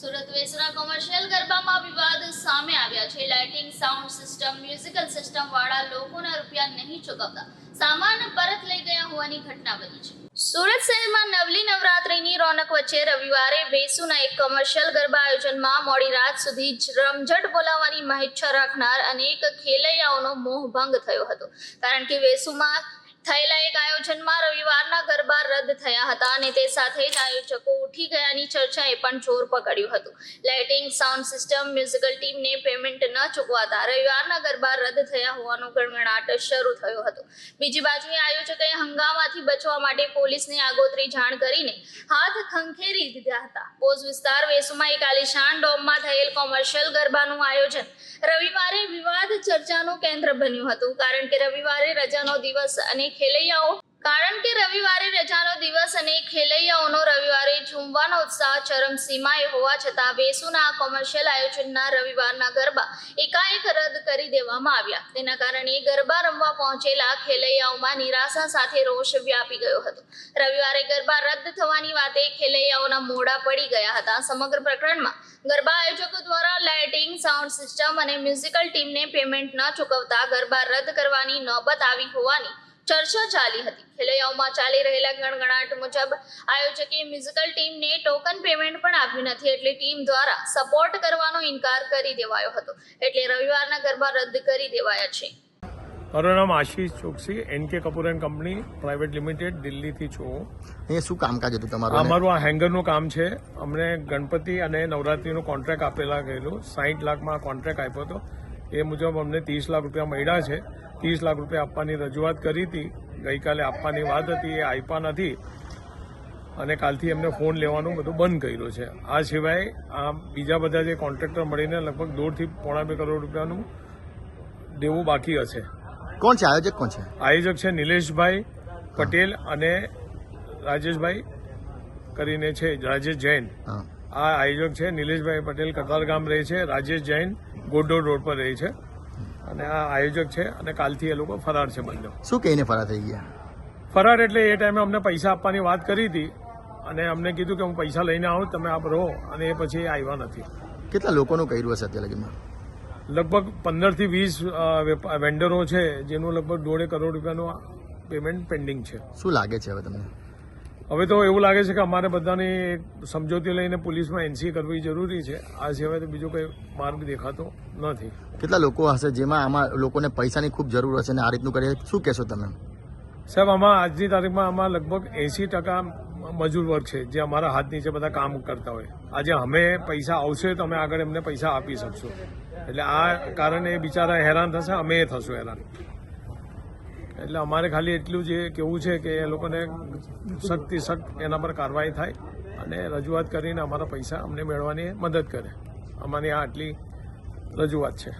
Surat Vesara commercial ગરબામાં વિવાદ સામે આવ્યા છે. Lighting, sound system, musical system વાળા લોકોના રૂપિયા નહીં ચૂકવતા સામાન પરત લઈ ગયા હોવાની ઘટના બની છે. સુરત શહેરમાં નવલી નવરાત્રીની રોનક વચ્ચે રવિવારે વેસુના એક કોમર્શિયલ ગરબા આયોજનમાં મોડી રાત સુધી રમઝટ બોલાવવાની મહેચ્છા રાખનાર અનેક ખેલૈયાઓનો મોહભંગ થયો હતો. કારણ કે વેસુમાં થયેલા એક આયોજનમાં રવિવારના ગરબા રદ થયા હતા અને તે સાથે જ આયોજકો ઉઠી ગયાની ચર્ચાએ પણ જોર પકડ્યું હતું. લાઇટિંગ સાઉન્ડ સિસ્ટમ મ્યુઝિકલ ટીમને પેમેન્ટ ન ચૂકવાતા રવિવારના ગરબા રદ થયા હોવાનો ગણગણાટ શરૂ થયો હતો. બીજી બાજુએ આયોજકોએ હંગામાથી બચવા માટે પોલીસને આગોતરી જાણ કરીને હાથ ખંખેરી દીધા હતા. પોઝ વિસ્તાર વેસુમાં એક આલિશાન ડોમમાં થયેલ કોમર્શિયલ ગરબાનું આયોજન રવિવારે વિવાદ ચર્ચાનું કેન્દ્ર બન્યું હતું. કારણ કે રવિવારે રજાનો દિવસ અને ખેલૈયાઓ કારણ કે રવિવારે રજાનો દિવસ અને ખેલૈયાઓનો રવિવારે ઝૂમવાનો ઉત્સાહ ચરમસીમાએ હોવા છતાં વેસુના કોમર્શિયલ આયોજનના રવિવારના ગરબા એકાએક રદ કરી દેવામાં આવ્યા. તેના કારણે ગરબા રમવા પહોંચેલા ખેલૈયાઓમાં નિરાશા સાથે રોષ વ્યાપી ગયો હતો. રવિવારે ગરબા રદ થવાની વાતે ખેલૈયાઓના મોડા પડી ગયા હતા. સમગ્ર પ્રકરણમાં ગરબા આયોજકો દ્વારા લાઇટિંગ, સાઉન્ડ સિસ્ટમ અને મ્યુઝિકલ ટીમને પેમેન્ટ ન ચૂકવતા ગરબા રદ કરવાની નોબત આવી હોવાની ચર્ચા ચાલી હતી. ખેલૈયાઓમાં ચાલી રહેલા ગણગણાટ મુજબ આયોજકે મ્યુઝિકલ ટીમને ટોકન પેમેન્ટ પણ આપ્યું નથી એટલે ટીમ દ્વારા સપોર્ટ કરવાનો ઇનકાર કરી દેવાયો હતો. એટલે રવિવારના ગરબા રદ કરી દેવાયા છે. મારું નામ Ashish Choksi N K Kapoor and company private limited દિલ્હીથી છું. એ શું કામકાજ હતું તમારું? અમારું આ હેંગરનું કામ છે. અમને ગણપતિ અને નવરાત્રીનું કોન્ટ્રાક્ટ આપેલા ગયેલું. સાહીઠ લાખમાં કોન્ટ્રાક્ટ આપ્યો હતો. એ મુજબ અમને ત્રીસ લાખ રૂપિયા મળ્યા છે. ત્રીસ લાખ રૂપિયા આપવાની રજૂઆત કરી હતી. ગઈકાલે આપવાની વાત હતી એ આપ્યા નથી. અને કાલથી એમને ફોન લેવાનું બધું બંધ કર્યું છે. આ સિવાય આ બીજા બધા જે કોન્ટ્રાક્ટર મળીને લગભગ દોઢથી પોણા બે કરોડ રૂપિયાનું દેવું બાકી હશે. કોણ છે? આયોજક કોણ છે? આયોજક છે નિલેશભાઈ પટેલ અને રાજેશભાઈ કરીને છે રાજેશ જૈન. આ આયોજક છે નિલેશભાઈ પટેલ કતારગામ રહે છે રાજેશ જૈન ગોડોડ રોડ પર રહે છે. અને આ આયોજક છે અને કાલથી એ લોકો ફરાર છે બંને. શું કહીને ફરાર થઈ ગયા? ફરાર એટલે એ ટાઈમે અમને પૈસા આપવાની વાત કરી હતી અને અમને કીધું કે હું પૈસા લઈને આવું તમે આપ રહો અને એ પછી આવ્યા નથી. કેટલા લોકોનું કર્યું હશે અત્યારે લગીમાં? લગભગ પંદરથી વીસ વેન્ડરો છે જેનું લગભગ દોઢે કરોડ રૂપિયાનું પેમેન્ટ પેન્ડિંગ છે. શું લાગે છે હવે તમને? હવે તો એવું લાગે છે કે અમારે બધાની એક સમજૂતી લઈને પોલીસમાં એનસી કરવી જરૂરી છે. આ સિવાય તો બીજો કોઈ માર્ગ દેખાતો નથી. કેટલા લોકો હશે જેમાં આમાં લોકોને પૈસાની ખૂબ જરૂર હશે અને આ રીતનું કરીએ? શું કહેશો તમે? સાહેબ આમાં આજની તારીખમાં આમાં લગભગ એંસી ટકા મજૂર વર્ગ છે જે અમારા હાથ નીચે બધા કામ કરતા હોય. આજે અમે પૈસા આવશે તો અમે આગળ એમને પૈસા આપી શકશું. એટલે આ કારણે એ બિચારા હેરાન થશે અમે થશું હેરાન. એટલે અમારે ખાલી એટલું જ કેવું છે કે એ લોકોને સખ્તથી સખ્ત એના પર કાર્યવાહી થાય અને રજૂઆત કરીને અમારા પૈસા અમને મેળવવાની મદદ કરે. અમારી આ આટલી રજૂઆત છે.